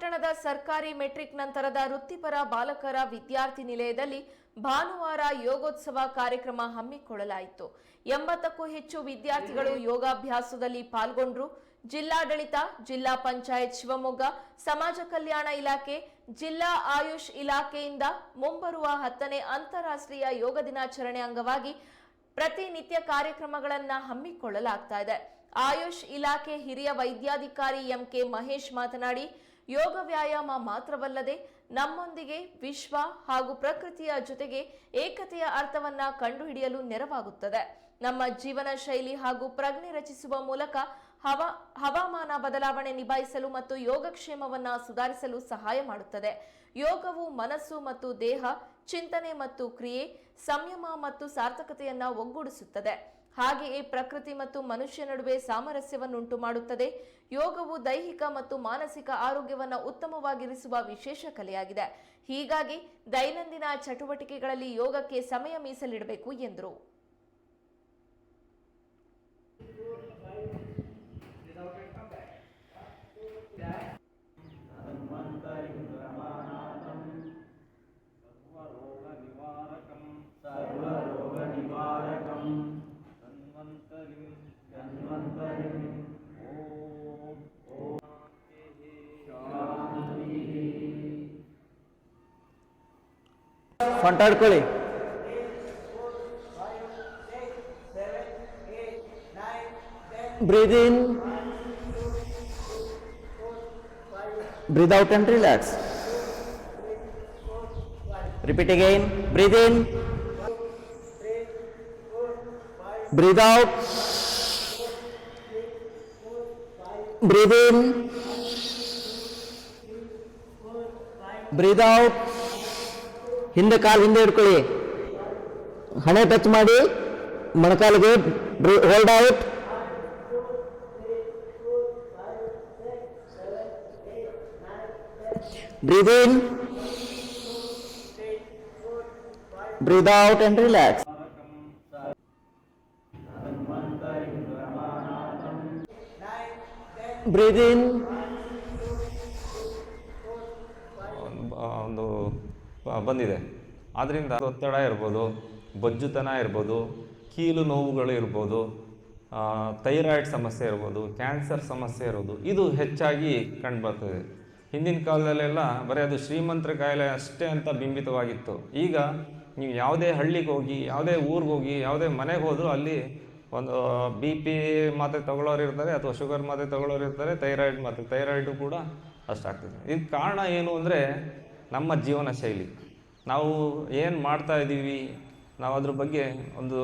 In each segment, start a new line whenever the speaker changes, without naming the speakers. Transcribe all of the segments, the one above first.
ಪಟ್ಟಣದ ಸರ್ಕಾರಿ ಮೆಟ್ರಿಕ್ ನಂತರದ ವೃತ್ತಿಪರ ಬಾಲಕರ ವಿದ್ಯಾರ್ಥಿ ನಿಲಯದಲ್ಲಿ ಭಾನುವಾರ ಯೋಗೋತ್ಸವ ಕಾರ್ಯಕ್ರಮ ಹಮ್ಮಿಕೊಳ್ಳಲಾಯಿತು. ಎಂಬತ್ತಕ್ಕೂ ಹೆಚ್ಚು ವಿದ್ಯಾರ್ಥಿಗಳು ಯೋಗಾಭ್ಯಾಸದಲ್ಲಿ ಪಾಲ್ಗೊಂಡ್ರು. ಜಿಲ್ಲಾಡಳಿತ, ಜಿಲ್ಲಾ ಪಂಚಾಯತ್ ಶಿವಮೊಗ್ಗ, ಸಮಾಜ ಕಲ್ಯಾಣ ಇಲಾಖೆ, ಜಿಲ್ಲಾ ಆಯುಷ್ ಇಲಾಖೆಯಿಂದ ಮುಂಬರುವ ಹತ್ತನೇ ಅಂತಾರಾಷ್ಟ್ರೀಯ ಯೋಗ ದಿನಾಚರಣೆ ಅಂಗವಾಗಿ ಪ್ರತಿನಿತ್ಯ ಕಾರ್ಯಕ್ರಮಗಳನ್ನು ಹಮ್ಮಿಕೊಳ್ಳಲಾಗ್ತಾ ಇದೆ. ಆಯುಷ್ ಇಲಾಖೆ ಹಿರಿಯ ವೈದ್ಯಾಧಿಕಾರಿ ಎಂಕೆ ಮಹೇಶ್ ಮಾತನಾಡಿ ಯೋಗ ವ್ಯಾಯಾಮ ಮಾತ್ರವಲ್ಲದೆ ನಮ್ಮೊಂದಿಗೆ ವಿಶ್ವ ಹಾಗೂ ಪ್ರಕೃತಿಯ ಜೊತೆಗೆ ಏಕತೆಯ ಅರ್ಥವನ್ನ ಕಂಡುಹಿಡಿಯಲು ನೆರವಾಗುತ್ತದೆ. ನಮ್ಮ ಜೀವನ ಶೈಲಿ ಹಾಗೂ ಪ್ರಜ್ಞೆ ರಚಿಸುವ ಮೂಲಕ ಹವಾ, ಹವಾಮಾನ ಬದಲಾವಣೆ ನಿಭಾಯಿಸಲು ಮತ್ತು ಯೋಗಕ್ಷೇಮವನ್ನ ಸುಧಾರಿಸಲು ಸಹಾಯ ಮಾಡುತ್ತದೆ. ಯೋಗವು ಮನಸ್ಸು ಮತ್ತು ದೇಹ, ಚಿಂತನೆ ಮತ್ತು ಕ್ರಿಯೆ, ಸಂಯಮ ಮತ್ತು ಸಾರ್ಥಕತೆಯನ್ನ ಒಗ್ಗೂಡಿಸುತ್ತದೆ. ಹಾಗೆಯೇ ಪ್ರಕೃತಿ ಮತ್ತು ಮನುಷ್ಯ ನಡುವೆ ಸಾಮರಸ್ಯವನ್ನುಂಟು ಮಾಡುತ್ತದೆ ಯೋಗವು ದೈಹಿಕ ಮತ್ತು ಮಾನಸಿಕ ಆರೋಗ್ಯವನ್ನು ಉತ್ತಮವಾಗಿರಿಸುವ ವಿಶೇಷ ಕಲೆಯಾಗಿದೆ. ಹೀಗಾಗಿ ದೈನಂದಿನ ಚಟುವಟಿಕೆಗಳಲ್ಲಿ ಯೋಗಕ್ಕೆ ಸಮಯ ಮೀಸಲಿಡಬೇಕು, ಎಂದರು.
ಫಂಟಾಡ್ಕೊಳ್ಳಿ breathe in breathe out and relax repeat again breathe in breathe out breathe in breathe out ಹಿಂದೆ ಕಾಲು ಹಿಂದೆ ಇಟ್ಕೊಳ್ಳಿ ಹಣೆ ಟಚ್ ಮಾಡಿ ಮೊಣಕಾಲಿಗೆ hold out breathe in breathe out and relax breathe in
ಬಂದಿದೆ. ಆದ್ದರಿಂದ ಒತ್ತಡ ಇರ್ಬೋದು, ಬೊಜ್ಜುತನ ಇರ್ಬೋದು, ಕೀಲು ನೋವುಗಳು ಇರ್ಬೋದು ಥೈರಾಯ್ಡ್ ಸಮಸ್ಯೆ ಇರ್ಬೋದು, ಕ್ಯಾನ್ಸರ್ ಸಮಸ್ಯೆ ಇರ್ಬೋದು ಇದು ಹೆಚ್ಚಾಗಿ ಕಂಡುಬರ್ತದೆ ಹಿಂದಿನ ಕಾಲದಲ್ಲೆಲ್ಲ ಬರೀ ಅದು ಶ್ರೀಮಂತರ ಕಾಯಿಲೆ ಅಷ್ಟೇ ಅಂತ ಬಿಂಬಿತವಾಗಿತ್ತು. ಈಗ ನೀವು ಯಾವುದೇ ಹಳ್ಳಿಗೆ ಹೋಗಿ, ಯಾವುದೇ ಊರಿಗೆ ಹೋಗಿ, ಯಾವುದೇ ಮನೆಗೆ ಹೋದರೂ ಅಲ್ಲಿ ಒಂದು ಬಿ ಪಿ ಮಾತ್ರೆ ತಗೊಳ್ಳೋರು ಇರ್ತಾರೆ ಅಥವಾ ಶುಗರ್ ಮಾತ್ರೆ ತಗೊಳ್ಳೋರು ಇರ್ತಾರೆ, ಥೈರಾಯ್ಡ್ ಮಾತ್ರೆ, ಥೈರಾಯ್ಡು ಕೂಡ ಅಷ್ಟಾಗ್ತದೆ. ಇದಕ್ಕೆ ಕಾರಣ ಏನು ಅಂದರೆ ನಮ್ಮ ಜೀವನ ಶೈಲಿ. ನಾವು ಏನು ಮಾಡ್ತಾ ಇದ್ದೀವಿ, ನಾವು ಅದ್ರ ಬಗ್ಗೆ ಒಂದು,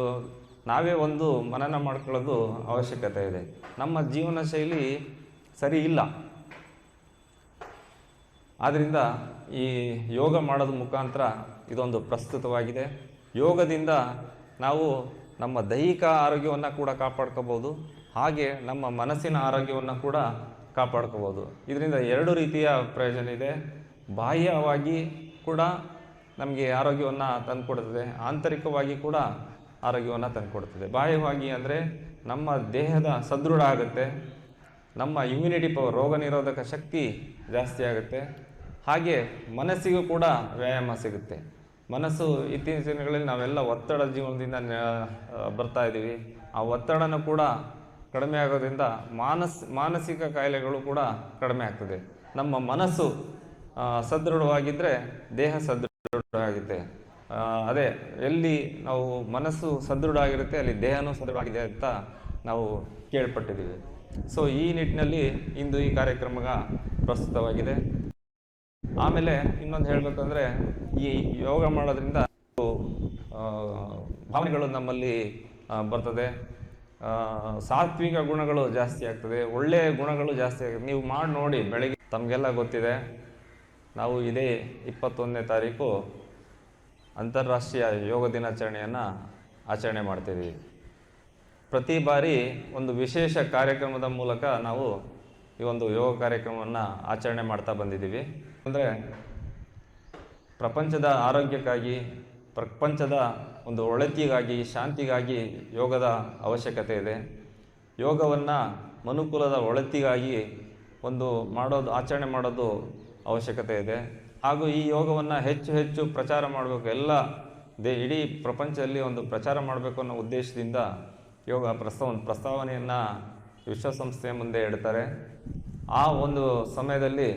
ನಾವೇ ಒಂದು ಮನನ ಮಾಡ್ಕೊಳ್ಳೋದು ಅವಶ್ಯಕತೆ ಇದೆ. ನಮ್ಮ ಜೀವನ ಶೈಲಿ ಸರಿ ಇಲ್ಲ. ಆದ್ದರಿಂದ ಈ ಯೋಗ ಮಾಡೋದ್ರ ಮುಖಾಂತರ ಇದೊಂದು ಪ್ರಸ್ತುತವಾಗಿದೆ. ಯೋಗದಿಂದ ನಾವು ನಮ್ಮ ದೈಹಿಕ ಆರೋಗ್ಯವನ್ನು ಕೂಡ ಕಾಪಾಡ್ಕೋಬೋದು ಹಾಗೆ ನಮ್ಮ ಮನಸ್ಸಿನ ಆರೋಗ್ಯವನ್ನು ಕೂಡ ಕಾಪಾಡ್ಕೋಬೋದು ಇದರಿಂದ ಎರಡು ರೀತಿಯ ಪ್ರಯೋಜನ ಇದೆ. ಬಾಹ್ಯವಾಗಿ ಕೂಡ ನಮಗೆ ಆರೋಗ್ಯವನ್ನು ತಂದುಕೊಡ್ತದೆ, ಆಂತರಿಕವಾಗಿ ಕೂಡ ಆರೋಗ್ಯವನ್ನು ತಂದುಕೊಡ್ತದೆ. ಬಾಹ್ಯವಾಗಿ ಅಂದರೆ ನಮ್ಮ ದೇಹದ ಸದೃಢ ಆಗುತ್ತೆ, ನಮ್ಮ ಇಮ್ಯುನಿಟಿ ಪವರ್ ರೋಗ ನಿರೋಧಕ ಶಕ್ತಿ ಜಾಸ್ತಿ ಆಗುತ್ತೆ, ಹಾಗೆ ಮನಸ್ಸಿಗೂ ಕೂಡ ವ್ಯಾಯಾಮ ಸಿಗುತ್ತೆ. ಮನಸ್ಸು ಇತ್ತೀಚಿನ ದಿನಗಳಲ್ಲಿ ನಾವೆಲ್ಲ ಒತ್ತಡ ಜೀವನದಿಂದ ಬರ್ತಾ ಇದ್ದೀವಿ. ಆ ಒತ್ತಡನೂ ಕೂಡ ಕಡಿಮೆ ಆಗೋದ್ರಿಂದ ಮಾನಸ್, ಮಾನಸಿಕ ಕಾಯಿಲೆಗಳು ಕೂಡ ಕಡಿಮೆ ಆಗ್ತದೆ. ನಮ್ಮ ಮನಸ್ಸು ಸದೃಢವಾಗಿದ್ದರೆ ದೇಹ ಸದೃಢ ಆಗುತ್ತೆ ಅದೇ, ಎಲ್ಲಿ ನಾವು ಮನಸ್ಸು ಸದೃಢ ಆಗಿರುತ್ತೆ ಅಲ್ಲಿ ದೇಹನೂ ಸದೃಢವಾಗಿದೆ ಅಂತ ನಾವು ಕೇಳ್ಪಟ್ಟಿದ್ದೀವಿ. ಸೊ ಈ ನಿಟ್ಟಿನಲ್ಲಿ ಇಂದು ಈ ಕಾರ್ಯಕ್ರಮ ಪ್ರಸ್ತುತವಾಗಿದೆ. ಆಮೇಲೆ ಇನ್ನೊಂದು ಹೇಳಬೇಕಂದ್ರೆ, ಈ ಯೋಗ ಮಾಡೋದ್ರಿಂದ ಭಾವನೆಗಳು ನಮ್ಮಲ್ಲಿ ಬರ್ತದೆ. ಸಾತ್ವಿಕ ಗುಣಗಳು ಜಾಸ್ತಿ ಆಗ್ತದೆ. ಒಳ್ಳೆಯ ಗುಣಗಳು ಜಾಸ್ತಿ ಆಗ್ತದೆ. ನೀವು ಮಾಡಿ ನೋಡಿ, ಬೆಳಗ್ಗೆ ತಮಗೆಲ್ಲ ಗೊತ್ತಿದೆ. ನಾವು ಇದೇ ಇಪ್ಪತ್ತೊಂದನೇ ತಾರೀಕು ಅಂತಾರಾಷ್ಟ್ರೀಯ ಯೋಗ ದಿನಾಚರಣೆಯನ್ನು ಆಚರಣೆ ಮಾಡ್ತಿದ್ದೀವಿ. ಪ್ರತಿ ಬಾರಿ ಒಂದು ವಿಶೇಷ ಕಾರ್ಯಕ್ರಮದ ಮೂಲಕ ನಾವು ಈ ಒಂದು ಯೋಗ ಕಾರ್ಯಕ್ರಮವನ್ನು ಆಚರಣೆ ಮಾಡ್ತಾ ಬಂದಿದ್ದೀವಿ. ಅಂದರೆ ಪ್ರಪಂಚದ ಆರೋಗ್ಯಕ್ಕಾಗಿ, ಪ್ರಪಂಚದ ಒಂದು ಒಳತಿಗಾಗಿ, ಶಾಂತಿಗಾಗಿ ಯೋಗದ ಅವಶ್ಯಕತೆ ಇದೆ. ಯೋಗವನ್ನು ಮನುಕುಲದ ಒಳತಿಗಾಗಿ ಒಂದು ಮಾಡೋದು, ಆಚರಣೆ ಮಾಡೋದು ಅವಶ್ಯಕತೆ ಇದೆ. ಹಾಗೂ ಈ ಯೋಗವನ್ನು ಹೆಚ್ಚು ಹೆಚ್ಚು ಪ್ರಚಾರ ಮಾಡಬೇಕು. ಎಲ್ಲ ದೇ ಇಡೀ ಪ್ರಪಂಚದಲ್ಲಿ ಒಂದು ಪ್ರಚಾರ ಮಾಡಬೇಕು ಅನ್ನೋ ಉದ್ದೇಶದಿಂದ ಯೋಗ ಪ್ರಸ್ತಾವ ಒಂದು ಪ್ರಸ್ತಾವನೆಯನ್ನು ವಿಶ್ವಸಂಸ್ಥೆಯ ಮುಂದೆ ಇಡ್ತಾರೆ. ಆ ಒಂದು ಸಮಯದಲ್ಲಿ